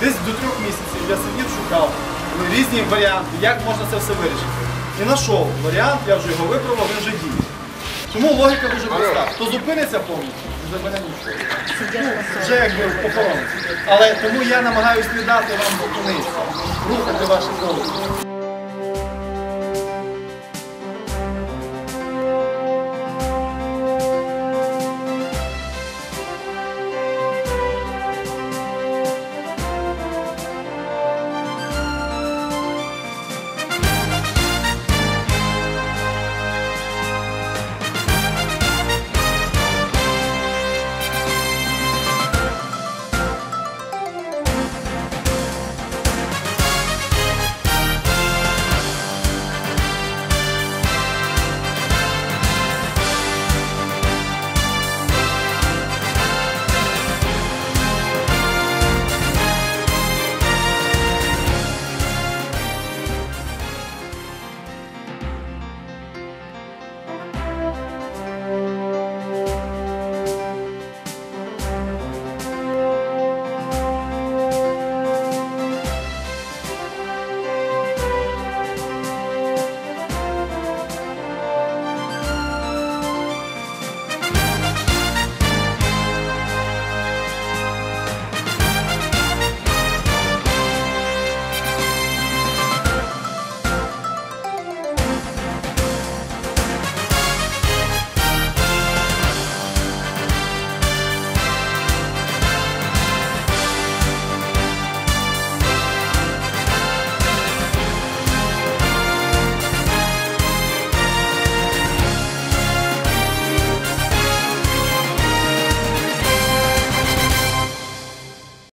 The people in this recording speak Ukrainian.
Десь до трьох місяців я сидів, шукав різні варіанти, як можна це все вирішити. І знайшов варіант, я вже його випробував, він вже діє. Тому логіка дуже проста. Хто зупиниться повністю, не забере нічого. Ну, Вже якби похорониться. Але тому я намагаюся не дати вам зупинитися, рухати ваші голови.